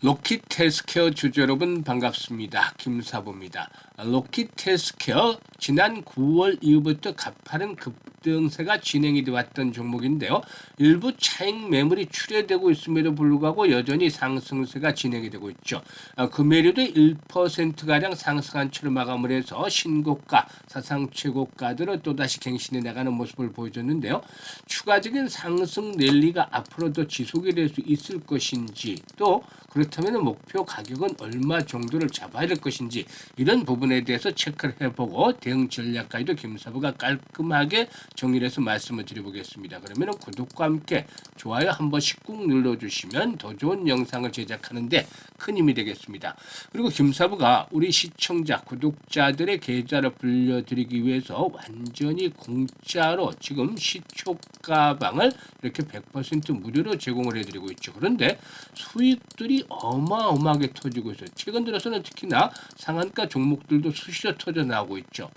로킷 헬스케어 주주 여러분 반갑습니다. 김사부입니다. 로킷 헬스케어 지난 9월 이후부터 가파른 급등세가 진행이 돼 왔던 종목인데요. 일부 차익 매물이 출회되고 있음에도 불구하고 여전히 상승세가 진행이 되고 있죠. 어, 금요일에도 1%가량 상승한 채로 마감을 해서 신고가, 사상 최고가들을 또다시 갱신해 나가는 모습을 보여줬는데요. 추가적인 상승 랠리가 앞으로도 지속이 될 수 있을 것인지 또 그렇다면 목표 가격은 얼마 정도를 잡아야 될 것인지 이런 부분 에 대해서 체크를 해보고 대응 전략까지도 김사부가 깔끔하게 정리를 해서 말씀을 드려보겠습니다. 그러면 구독과 함께 좋아요 한 번씩 꾹 눌러주시면 더 좋은 영상을 제작하는데 큰 힘이 되겠습니다. 그리고 김사부가 우리 시청자, 구독자들의 계좌를 불려드리기 위해서 완전히 공짜로 지금 시초 가방을 이렇게 100% 무료로 제공을 해드리고 있죠. 그런데 수익들이 어마어마하게 터지고 있어요. 최근 들어서는 특히나 상한가 종목들 도 수시로 터져 나오고 있죠.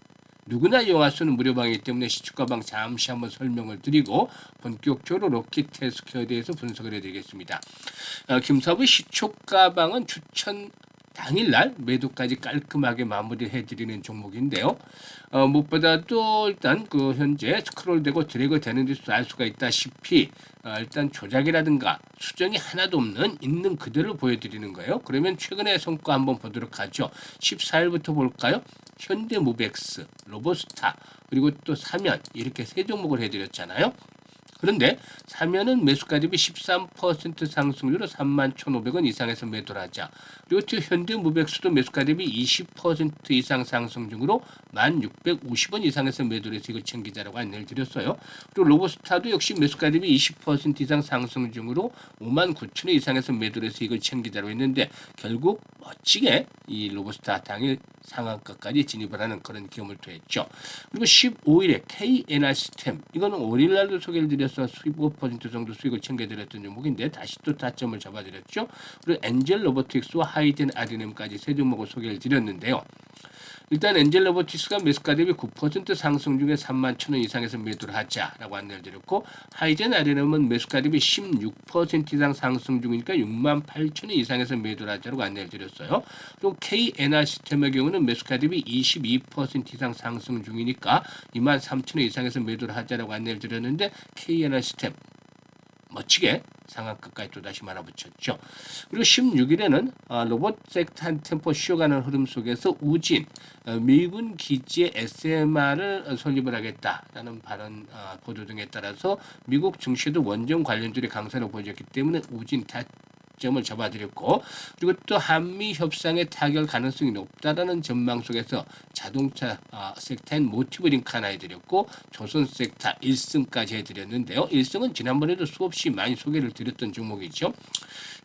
누구나 있는 무료방이기 때문에 시초가방 잠시 한번 설명을 드리고 본격적으로 로켓 헬스케어에 대해서 분석을 해드리겠습니다. 어, 김사부 시초가방은 추천 당일날 매도까지 깔끔하게 마무리해 드리는 종목인데요. 어, 무엇보다도 일단 그 현재 스크롤되고 드래그 되는 데서 알 수가 있다시피 어, 일단 조작이라든가 수정이 하나도 없는 있는 그대로 보여드리는 거예요. 그러면 최근의 성과 한번 보도록 하죠. 14일부터 볼까요? 현대무백스, 로보스타 그리고 또 사면 이렇게 세 종목을 해드렸잖아요. 그런데 사면은 매수가 대비 13% 상승률로 31,500원 이상에서 매도를 하자. 그리고 또 현대무백수도 매수가 대비 20% 이상 상승 중으로 1,650원 이상에서 매도를 해서 이걸 챙기자라고 안내를 드렸어요. 그리고 로보스타도 역시 매수가 대비 20% 이상 상승 중으로 59,000원 이상에서 매도를 해서 이걸 챙기자로 했는데 결국 멋지게 이 로보스타 당일 상한가까지 진입을 하는 그런 기염을 토했죠. 그리고 15일에 KNR 시스템 이거는 5일 날도 소개를 드 려서 15% 정도 수익을 챙겨드렸던 종목인데 다시 또 타점을 잡아드렸죠. 그리고 엔젤 로보틱스와 하이젠 아디넴까지 세 종목을 소개를 드렸는데요. 일단 엔젤 로보틱스가 매수가 대비 9% 상승 중에 3만 1천원 이상에서 매도를 하자라고 안내를 드렸고 하이젠 매수가 대비 16% 이상 상승 중이니까 6만 8천 원 이상에서 매도를 하자라고 안내를 드렸어요. 또 KNR 시스템의 경우는 대비 22% 이상 상승 중이니까 2만 3천 원 이상에서 매도를 하자라고 안내를 드렸는데 KNR 시스템 멋지게 상한가까지 또다시 말아붙였죠. 그리고 16일에는 어, 로봇 한 템포 쉬어가는 흐름 속에서 우진 어, 미군 기지의 SMR을 설립을 하겠다라는 발언 어, 보도 등에 따라서 미국 증시도 원전 관련주의 강세로 보여졌기 때문에 우진 다 점을 잡아드렸고 그리고 또 한미 협상의 타결 가능성이 높다라는 전망 속에서 자동차 아, 섹터인 모티브 링크 하나 해드렸고 조선 섹터 1승까지 해드렸는데요. 1승은 지난번에도 수없이 많이 소개를 드렸던 종목이죠.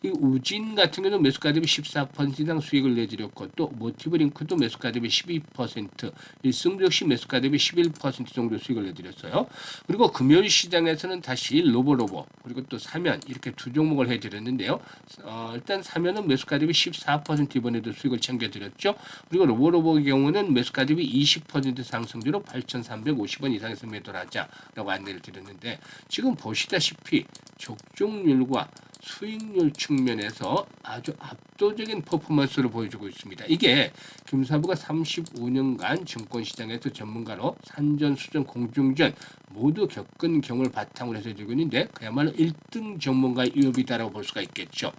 이 우진 같은 경우는 매수가 대비 14% 이상 수익을 내드렸고 또 모티브 링크도 매수가 대비 12% 일승도 역시 매수가 대비 11% 정도 수익을 내드렸어요. 그리고 금요일 시장에서는 다시 로보로보 그리고 또 사면 이렇게 두 종목을 해드렸는데요. 어, 일단 사면은 매수가 대비 14% 이번에도 수익을 챙겨드렸죠. 그리고 로보로보의 경우는 매수가 대비 20% 상승률로 8,350원 이상에서 매도를 하자라고 안내를 드렸는데 지금 보시다시피 적중률과 수익률 측면에서 아주 압도적인 퍼포먼스를 보여주고 있습니다. 이게 김사부가 35년간 증권시장에서 전문가로 산전, 수전, 공중전 모두 겪은 경험을 바탕으로 해서 들고 있는데 그야말로 1등 전문가의 위협이다라고 볼 수가 있겠죠.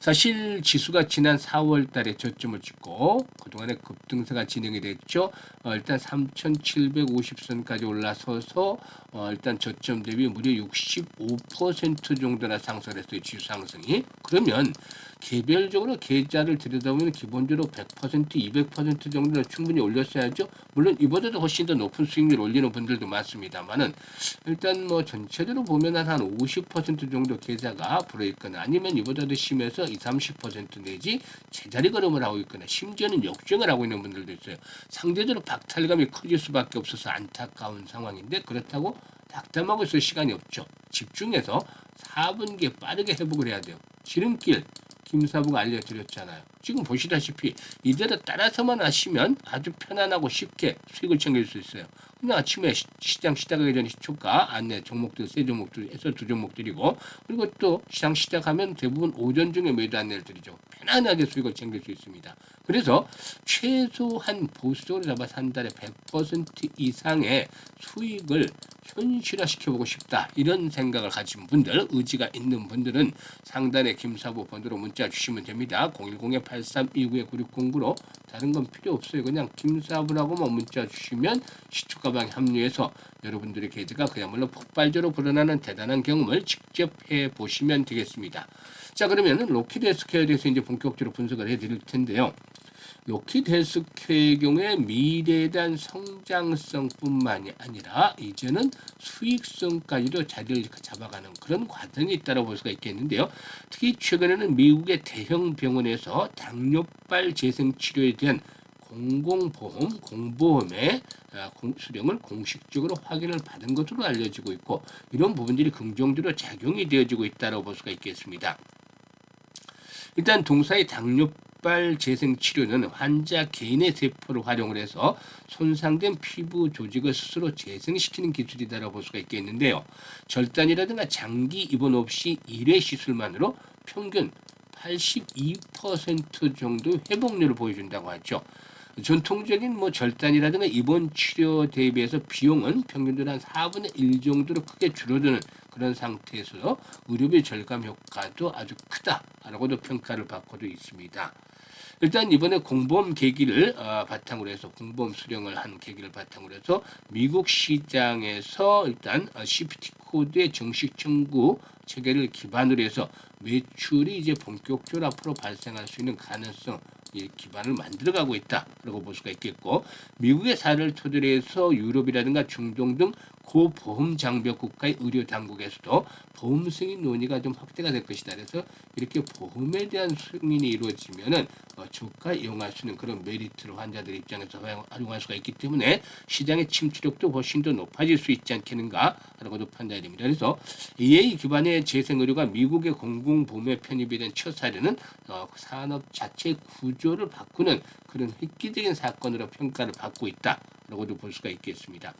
사실 지수가 지난 4월 달에 저점을 찍고 그동안에 급등세가 진행이 됐죠. 어, 일단 3,750선까지 올라서서 어, 일단 저점 대비 무려 65% 정도나 상승했어요. 지수 상승이. 그러면 개별적으로 계좌를 들여다보면 기본적으로 100% 200% 정도는 충분히 올렸어야죠. 물론 이보다도 훨씬 더 높은 수익률 올리는 분들도 많습니다만은 일단 뭐 전체적으로 보면 한 50% 정도 계좌가 불어있거나 아니면 이보다도 심해서 20, 30% 내지 제자리 걸음을 하고 있거나 심지어는 역주행을 하고 있는 분들도 있어요. 상대적으로 박탈감이 커질 수밖에 없어서 안타까운 상황인데 그렇다고 낙담하고 있을 시간이 없죠. 집중해서 4분기에 빠르게 회복을 해야 돼요. 지름길 김사부가 알려드렸잖아요. 지금 보시다시피 이대로 따라서만 하시면 아주 편안하고 쉽게 수익을 챙길 수 있어요. 아침에 시, 시장 시작하기 전에 시초가 안내 종목들 세 종목들에서 두 종목들이고 그리고 또 시장 시작하면 대부분 오전 중에 매도 안내를 드리죠. 편안하게 수익을 챙길 수 있습니다. 그래서 최소한 보수적으로 잡아서 한 달에 100% 이상의 수익을 현실화시켜보고 싶다. 이런 생각을 가진 분들 의지가 있는 분들은 상단에 김사부 번호로 문자 주시면 됩니다. 010-8329-9609로. 다른 건 필요 없어요. 그냥 김사부라고만 문자 주시면 시초가방에 합류해서 여러분들의 계좌가 그야말로 폭발적으로 불어나는 대단한 경험을 직접 해보시면 되겠습니다. 자 그러면 로키드 스퀘어에 대해서 이제 본격적으로 분석을 해드릴 텐데요 로키드 헬스케어의 경우에 미래에 대한 성장성뿐만이 아니라 이제는 수익성까지도 자리를 잡아가는 그런 과정이 있다고 볼 수가 있겠는데요. 특히 최근에는 미국의 대형 병원에서 당뇨발 재생 치료에 대한 공공보험, 공보험의 아, 공- 수령을 공식적으로 확인을 받은 것으로 알려지고 있고 이런 부분들이 긍정적으로 작용이 되어지고 있다고 볼 수가 있겠습니다. 일단 동사의 당뇨 발 재생 치료는 환자 개인의 세포를 활용을 해서 손상된 피부 조직을 스스로 재생시키는 기술이다라고 볼 수가 있겠는데요. 절단이라든가 장기 입원 없이 1회 시술만으로 평균 82% 정도 회복률을 보여준다고 하죠. 전통적인 뭐 절단이라든가 입원 치료 대비해서 비용은 평균적으로 한 4분의 1 정도로 크게 줄어드는 그런 상태에서 의료비 절감 효과도 아주 크다라고도 평가를 받고도 있습니다. 일단 이번에 공보험 계기를 어, 바탕으로 해서 공보험 수령을 한 계기를 바탕으로 해서 미국 시장에서 일단 어, CPT 코드의 정식 청구 체계를 기반으로 해서 매출이 이제 본격적으로 앞으로 발생할 수 있는 가능성 이 기반을 만들어가고 있다라고 볼 수가 있겠고 미국의 사례를 토대로 해서 유럽이라든가 중동 등 고보험 장벽 국가의 의료 당국에서도 보험 승인 논의가 좀 확대가 될 것이다. 그래서 이렇게 보험에 대한 승인이 이루어지면은 어, 저가 이용할 수 있는 그런 메리트를 환자들 입장에서 활용- 활용할 수가 있기 때문에 시장의 침투력도 훨씬 더 높아질 수 있지 않겠는가라고도 판단이 됩니다. 그래서 EA 기반의 재생 의료가 미국의 공공보험에 편입이 된 첫 사례는 어, 산업 자체 구조를 바꾸는 그런 획기적인 사건으로 평가를 받고 있다라고도 볼 수가 있겠습니다.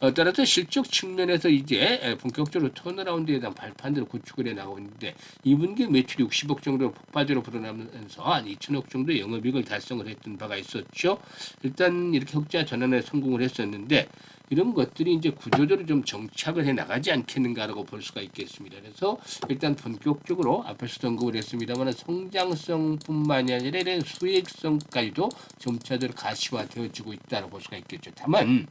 어, 따라서 실적 측면에서 이제 에, 본격적으로 턴어라운드에 대한 발판들을 구축을 해 나가고 있는데 2분기 매출이 60억 정도 폭발적으로 불어나면서 한 2천억 정도 영업이익을 달성을 했던 바가 있었죠. 일단 이렇게 흑자 전환에 성공을 했었는데 이런 것들이 이제 구조적으로 좀 정착을 해 나가지 않겠는가라고 볼 수가 있겠습니다. 그래서 일단 본격적으로 앞에서도 언급을 했습니다만 성장성뿐만이 아니라 이런 수익성까지도 점차적으로 가시화되어지고 있다고 볼 수가 있겠죠. 다만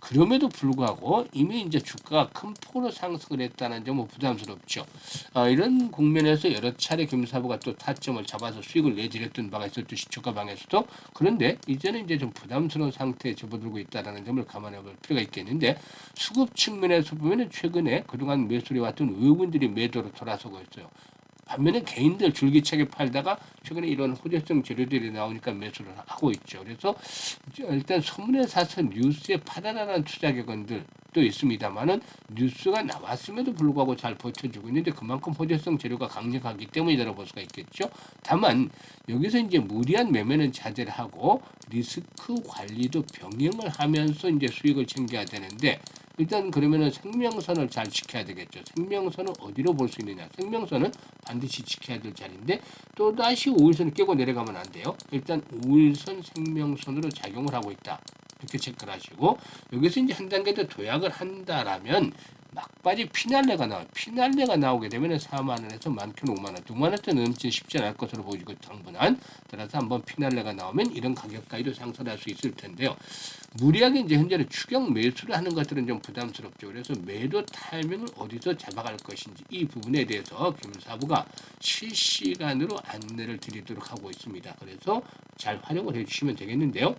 그럼에도 불구하고 이미 이제 주가가 큰 폭으로 상승을 했다는 점은 부담스럽죠. 어, 이런 국면에서 여러 차례 금사부가 또 타점을 잡아서 수익을 내드렸던 바가 있었죠. 시초가 방에서도 그런데 이제는 이제 좀 부담스러운 상태에 접어들고 있다는 점을 감안해 볼 필요가 있겠는데 수급 측면에서 보면은 최근에 그동안 매수해 왔던 외국인들이 매도로 돌아서고 있어요. 반면에 개인들 줄기차게 팔다가 최근에 이런 호재성 재료들이 나오니까 매수를 하고 있죠. 그래서 일단 소문에 사서 뉴스에 팔아라는 투자 격언들 도 있습니다만은 뉴스가 나왔음에도 불구하고 잘 버텨주고 있는데 그만큼 호재성 재료가 강력하기 때문이라고 볼 수가 있겠죠. 다만 여기서 이제 무리한 매매는 자제를 하고 리스크 관리도 병행을 하면서 이제 수익을 챙겨야 되는데 일단 그러면은 생명선을 잘 지켜야 되겠죠. 생명선을 어디로 볼 수 있느냐? 생명선은 반드시 지켜야 될 자리인데 또 다시 우일선을 깨고 내려가면 안 돼요. 일단 우일선 생명선으로 작용을 하고 있다. 이렇게 체크를 하시고 여기서 이제 한 단계 더 도약을 한다라면 막바지 피날레가 나와요. 피날레가 나오게 되면 4만 원에서 많게는 5만 원, 2만 원대 넘지 쉽지 않을 것으로 보이고 당분간 따라서 한번 피날레가 나오면 이런 가격까지도 상승할 수 있을 텐데요. 무리하게 이제 현재는 추격 매수를 하는 것들은 좀 부담스럽죠. 그래서 매도 타이밍을 어디서 잡아갈 것인지 이 부분에 대해서 김사부가 실시간으로 안내를 드리도록 하고 있습니다. 그래서 잘 활용을 해주시면 되겠는데요.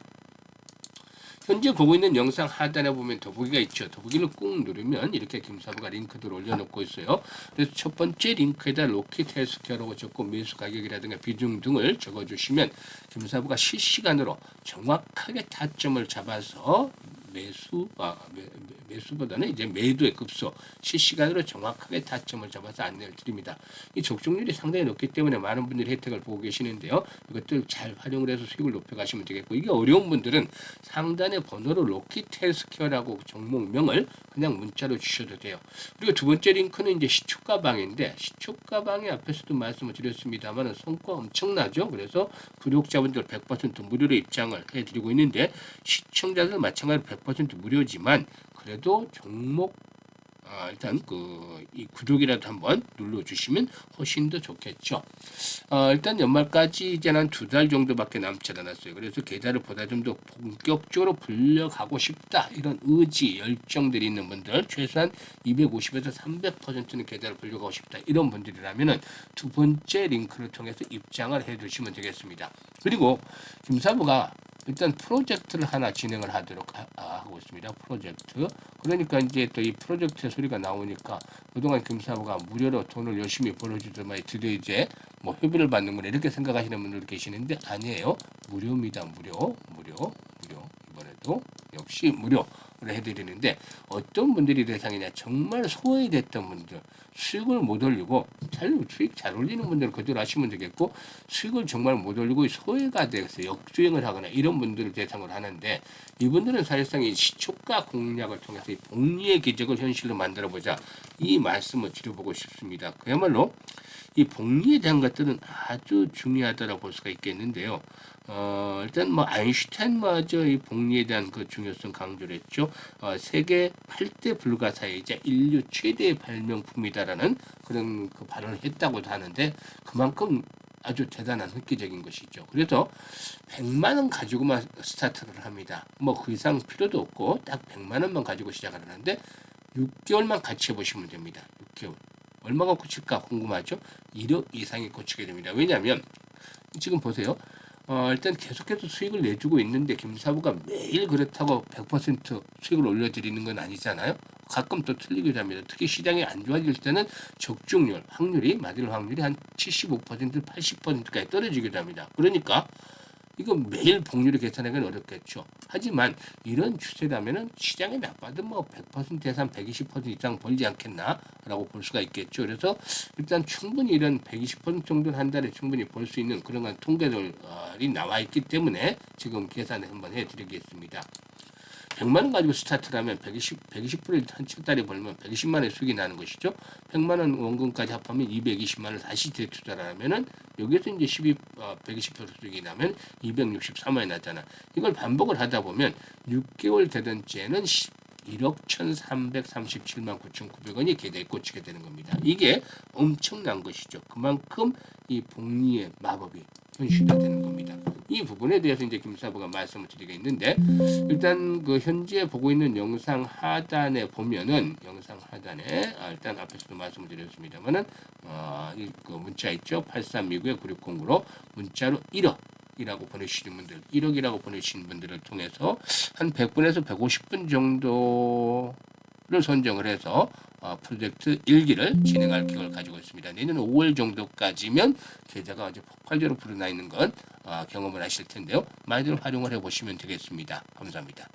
현재 보고 있는 영상 하단에 보면 더보기가 있죠. 더보기를 꾹 누르면 이렇게 김사부가 링크들을 올려놓고 있어요. 그래서 첫 번째 링크에다 로켓 헬스케어라고 적고 매수 가격이라든가 비중 등을 적어주시면 김사부가 실시간으로 정확하게 타점을 잡아서 매수 아 매, 매- 매수보다는 이제 매도의 급소 실시간으로 정확하게 타점을 잡아서 안내를 드립니다. 이 적중률이 상당히 높기 때문에 많은 분들이 혜택을 보고 계시는데요. 이것들 잘 활용을 해서 수익을 높여 가시면 되겠고 이게 어려운 분들은 상단의 번호로 로키트 헬스케어라고 종목명을 그냥 문자로 주셔도 돼요. 그리고 두 번째 링크는 이제 시초가 방인데 시초가 방에 앞에서도 말씀을 드렸습니다만 성과 엄청나죠. 그래서 구독자분들 100% 무료로 입장을 해드리고 있는데 시청자들 마찬가지로 100% 무료지만 그래도 종목 아, 일단 그 이 구독이라도 한번 눌러주시면 훨씬 더 좋겠죠. 어, 일단 연말까지 이제 한 두 달 정도밖에 남지 않았어요. 그래서 계좌를 보다 좀 더 본격적으로 불려가고 싶다 이런 의지 열정들이 있는 분들 최소한 250에서 300%는 계좌를 불려가고 싶다 이런 분들이라면은 두 번째 링크를 통해서 입장을 해주시면 되겠습니다. 그리고 김사부가 일단 프로젝트를 하나 진행을 하도록 하, 아, 고 있습니다. 프로젝트. 그러니까 이제 또 이 프로젝트의 소리가 나오니까 그동안 김사부가 무료로 돈을 열심히 벌어주더만 드디어 이제 뭐 협의를 받는구나 이렇게 생각하시는 분들 계시는데 아니에요. 무료입니다. 무료, 무료, 무료. 이번에도 역시 무료로 해드리는데 어떤 분들이 대상이냐 정말 소외됐던 분들 수익을 못 올리고 잘 수익 잘 올리는 분들은 그대로 하시면 되겠고 수익을 정말 못 올리고 소외가 돼서 역주행을 하거나 이런 분들을 대상으로 하는데 이분들은 사실상 이 시초가 공략을 통해서 이 복리의 기적을 현실로 만들어 보자 이 말씀을 드려보고 싶습니다. 그야말로 이 복리에 대한 것들은 아주 중요하다고 볼 수가 있겠는데요. 어, 일단 뭐 아인슈타인마저 이 복리에 대한 그 중요성 강조를 했죠. 어, 세계 8대 불가사의이자 인류 최대의 발명품이다라는 그런 그 발언을 했다고도 하는데 그만큼 아주 대단한 획기적인 것이죠. 그래서 100만 원 가지고만 스타트를 합니다. 뭐 그 이상 필요도 없고 딱 100만 원만 가지고 시작을 하는데 6개월만 같이 해보시면 됩니다. 6개월. 얼마가 꽂힐까 궁금하죠? 1억 이상이 꽂히게 됩니다. 왜냐하면 지금 보세요. 어, 일단 계속해서 수익을 내주고 있는데 김사부가 매일 그렇다고 100% 수익을 올려드리는 건 아니잖아요. 가끔 또 틀리기도 합니다. 특히 시장이 안 좋아질 때는 적중률, 확률이 맞을 확률이 한 75% 80%까지 떨어지기도 합니다. 그러니까 이거 매일 복률을 계산하기는 어렵겠죠. 하지만 이런 추세라면은 시장이 나빠도 뭐 100%에서 한 120% 이상 벌지 않겠나라고 볼 수가 있겠죠. 그래서 일단 충분히 이런 120% 정도는 한 달에 충분히 벌 수 있는 그런 통계들이 나와 있기 때문에 지금 계산을 한번 해드리겠습니다. 100만 원 가지고 스타트를 하면 120, 120%를 한첫 달에 벌면 120만 원의 수익이 나는 것이죠. 100만 원 원금까지 합하면 220만 원을 다시 재투자를 하면은 여기에서 이제 12, 어, 120% 수익이 나면 263만 원이 나잖아. 이걸 반복을 하다 보면 6개월 되던 째는 1억 1,337만 9,900원이 계좌에 꽂히게 되는 겁니다. 이게 엄청난 것이죠. 그만큼 이 복리의 마법이 현실화 되는 겁니다. 이 부분에 대해서 이제 김사부가 말씀을 드리겠는데 일단 그 현재 보고 있는 영상 하단에 보면은 영상 하단에 아, 일단 앞에서도 말씀을 드렸습니다만은 어, 이그 문자 있죠 8329에 9609로 문자로 1억 이라고 보내주시는 분들, 1억이라고 보내주시는 분들을 통해서 한 100분에서 150분 정도를 선정을 해서 어, 프로젝트 1기를 진행할 계획을 가지고 있습니다. 내년 5월 정도까지면 계좌가 아주 폭발적으로 불어나 있는 건 어, 경험을 하실 텐데요. 많이들 활용을 해보시면 되겠습니다. 감사합니다.